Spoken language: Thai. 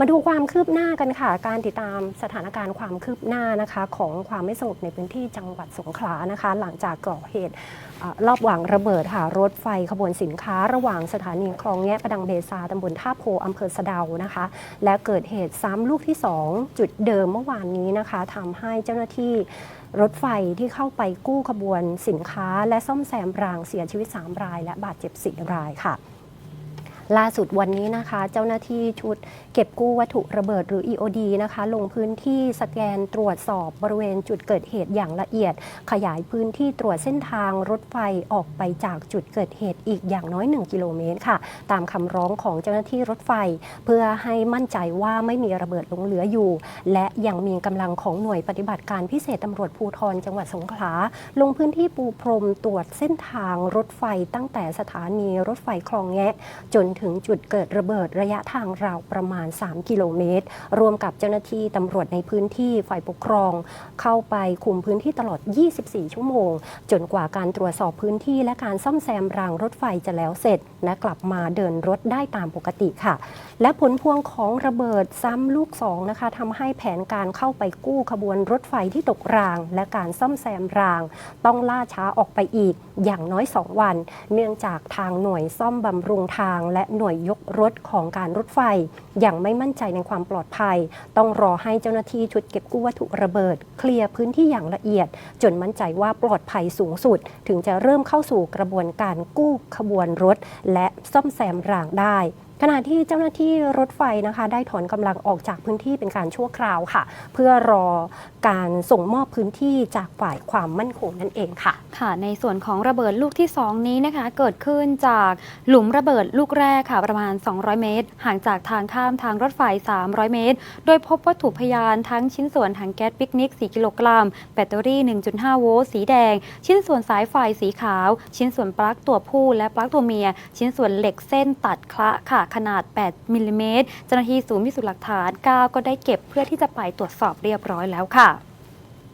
มาดูความคืบหน้ากันค่ะ การติดตามสถานการณ์ความคืบหน้านะคะ ของความไม่สงบในพื้นที่จังหวัดสงขลานะคะ หลังจากก่อเหตุรอบวางระเบิดค่ะรถไฟขบวนสินค้า ระหว่างสถานีคลองแงะประดังเบซาตำบลท่าโพอำเภอสะเดานะคะ และเกิดเหตุซ้ำลูกที่ 2 จุดเดิมเมื่อวานนี้นะคะทำให้เจ้าหน้าที่รถไฟที่เข้าไปกู้ขบวนสินค้า และซ่อมแซมรางเสียชีวิต 3 ราย และบาดเจ็บ 4 รายค่ะ ล่าสุดวันนี้นะคะ เจ้าหน้าที่ชุดเก็บกู้วัตถุระเบิดหรือ EOD นะคะ ลงพื้นที่สแกนตรวจสอบบริเวณจุดเกิดเหตุอย่างละเอียด ขยายพื้นที่ตรวจเส้นทางรถไฟออกไปจากจุดเกิดเหตุอีกอย่างน้อย 1 กิโลเมตรค่ะ ตามคำร้องของเจ้าหน้าที่รถไฟ เพื่อให้มั่นใจว่าไม่มีระเบิดหลงเหลืออยู่ และยังมีกำลังของหน่วยปฏิบัติการพิเศษตำรวจภูธรจังหวัดสงขลาลงพื้นที่ปูพรมตรวจเส้นทางรถไฟตั้งแต่สถานีรถไฟคลองแงะจนถึงจุดเกิดระเบิดระยะทางราวประมาณ 3 กิโลเมตร รวมกับเจ้าหน้าที่ตำรวจในพื้นที่ฝ่ายปกครอง เข้าไปคุมพื้นที่ตลอด 24 ชั่วโมง จนกว่าการตรวจสอบพื้นที่และการซ่อมแซมรางรถไฟจะแล้วเสร็จ และกลับมาเดินรถได้ตามปกติค่ะ และผลพวงของระเบิดซ้ำลูกสองนะคะทำให้แผนการเข้าไปกู้ขบวนรถไฟที่ตกราง และการซ่อมแซมราง ต้องล่าช้าออกไปอีกอย่างน้อย 2 วัน เนื่องจากทางหน่วยซ่อมบำรุงทางและหน่วยยกรถของการรถไฟ ยังไม่มั่นใจในความปลอดภัย ต้องรอให้เจ้าหน้าที่ชุดเก็บกู้วัตถุระเบิด เคลียร์พื้นที่อย่างละเอียด จนมั่นใจว่าปลอดภัยสูงสุด ถึงจะเริ่มเข้าสู่กระบวนการกู้ขบวนรถ และซ่อมแซมรางได้ ขณะที่เจ้าหน้าที่รถไฟนะคะ ได้ถอนกำลังออกจากพื้นที่เป็นการชั่วคราวค่ะ เพื่อรอการส่งมอบพื้นที่จากฝ่ายความมั่นคงนั่นเองค่ะ ค่ะ ในส่วนของระเบิดลูกที่ 2 นี้นะคะ เกิดขึ้นจากหลุมระเบิดลูกแรกค่ะประมาณ 200 เมตร ห่างจากทางข้ามทางรถไฟ 300 เมตร โดยพบวัตถุพยานทั้งชิ้นส่วนถังแก๊สปิกนิก 4 กิโลกรัม แบตเตอรี่ 1.5 โวลต์สีแดง ชิ้นส่วนสายไฟสีขาว ชิ้นส่วนปลั๊กตัวผู้และปลั๊กตัวเมีย ชิ้นส่วนเหล็กเส้นตัดคละค่ะขนาด 8มิลลิเมตรเจ้าหน้าที่ศูนย์พิสูจน์หลักฐาน 9 ก็ได้เก็บเพื่อที่จะไปตรวจสอบเรียบร้อยแล้วค่ะ